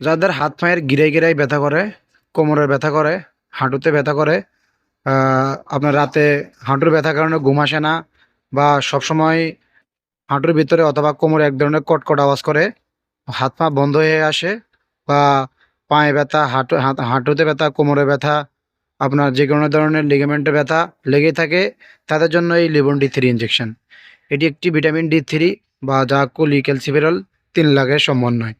যাদের হাত পায়ের গিরাই গিরাই ব্যথা করে কোমরে ব্যথা করে, হাঁটুতে ব্যথা করে আপনার রাতে হাঁটুর ব্যথার কারণে ঘুম আসে না বা সবসময় হাঁটুর ভিতরে অথবা কোমরে এক ধরনের কটকট আওয়াজ করে, হাত পা বন্ধ হয়ে আসে বা পায়ে ব্যথা, হাঁটু হাঁটুতে ব্যথা, কোমরে ব্যথা, আপনার যে কোনো ধরনের লিগামেন্টে ব্যথা লেগেই থাকে, তাদের জন্য এই লিবন ডি থ্রি ইঞ্জেকশন এটি একটি ভিটামিন ডি থ্রি বা যা কলি ক্যালসিফেরল তিন লাখের সমন্বয়।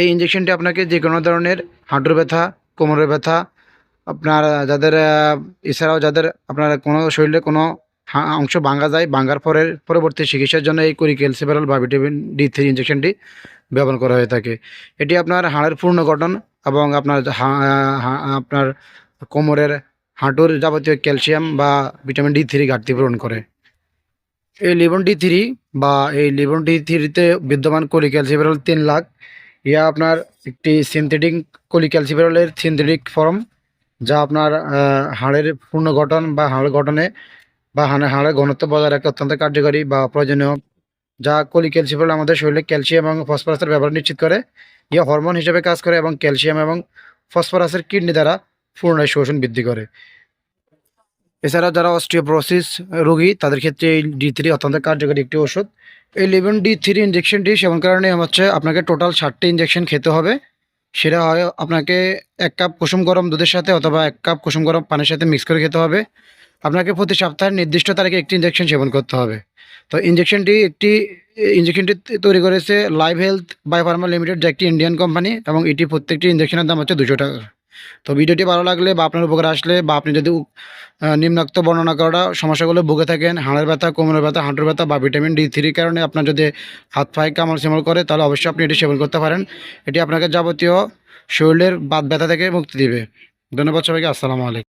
এই ইঞ্জেকশনটি আপনাকে যে কোনো ধরনের হাঁটুর ব্যথা, কোমরের ব্যথা, আপনার যাদের এছাড়াও যাদের আপনার কোনো শরীরে কোনো অংশ ভাঙা যায় ভাঙার পরের, পরবর্তী চিকিৎসার জন্য এই কলি ক্যালসিফেরল বা ভিটামিন ডি থ্রি ইঞ্জেকশনটি ব্যবহার করা হয়ে থাকে। এটি আপনার হাড়ের পূর্ণ গঠন এবং আপনার আপনার কোমরের হাঁটুর যাবতীয় ক্যালসিয়াম বা ভিটামিন ডি থ্রি ঘাটতি পূরণ করে। এই লিবন ডি থ্রি বা এই লিবন ডি থ্রিতে বিদ্যমান কলি ক্যালসিফেরল তিন লাখ। ইয়া আপনার একটি সিনথেটিক কলি ক্যালসিফেরলের সিনথেটিক ফর্ম যা আপনার হাড়ের পূর্ণ গঠন বা হাড় গঠনে বা হাড়ে হাড়ের ঘনত্ব বজায় রাখতে অত্যন্ত কার্যকরী বা প্রয়োজনীয়। যা কলি ক্যালসিফেরল আমাদের শরীরে ক্যালসিয়াম এবং ফসফরাসের ব্যবহার নিশ্চিত করে। ইয়া হরমোন হিসেবে কাজ করে এবং ক্যালসিয়াম এবং ফসফরাসের কিডনি দ্বারা পুনরায় শোষণ বৃদ্ধি করে। এছাড়া যারা অস্টিওপ্রোসিস রোগী, তাদের ক্ষেত্রে এই ডি থ্রি অত্যন্ত কার্যকরী একটি ওষুধ। এই লেভেন ডি থ্রি ইঞ্জেকশনটি সেবন কারণে হচ্ছে আপনাকে টোটাল ষাটটি ইঞ্জেকশন খেতে হবে। সেটা হয় আপনাকে এক কাপ কুসুম গরম দুধের সাথে অথবা এক কাপ কুসুম গরম পানির সাথে মিক্স করে খেতে হবে। আপনাকে প্রতি সপ্তাহের নির্দিষ্ট তারিখে একটি ইঞ্জেকশন সেবন করতে হবে। তো ইঞ্জেকশনটি একটি ইঞ্জেকশনটি তৈরি করেছে লাইভ হেলথ বায়োফার্মা লিমিটেড যা একটি ইন্ডিয়ান কোম্পানি এবং এটি প্রত্যেকটি ইঞ্জেকশনের দাম হচ্ছে দুশো টাকা। তো ভিডিওটি ভালো লাগলে বা আপনার উপকার আসলে বা আপনি যদি নিম্নাক্ত বর্ণনা করা সমস্যাগুলো ভুগে থাকেন, হাড়ের ব্যথা, কোমরের ব্যথা, হাঁটুর ব্যথা বা ভিটামিন ডি থ্রির কারণে আপনার যদি হাত পায়ে কামড় সেমল করে, তাহলে অবশ্যই আপনি এটি সেবন করতে পারেন। এটি আপনাকে যাবতীয় শরীরের বাদ ব্যথা থেকে মুক্তি দিবে। ধন্যবাদ সবাইকে, আসসালামু আলাইকুম।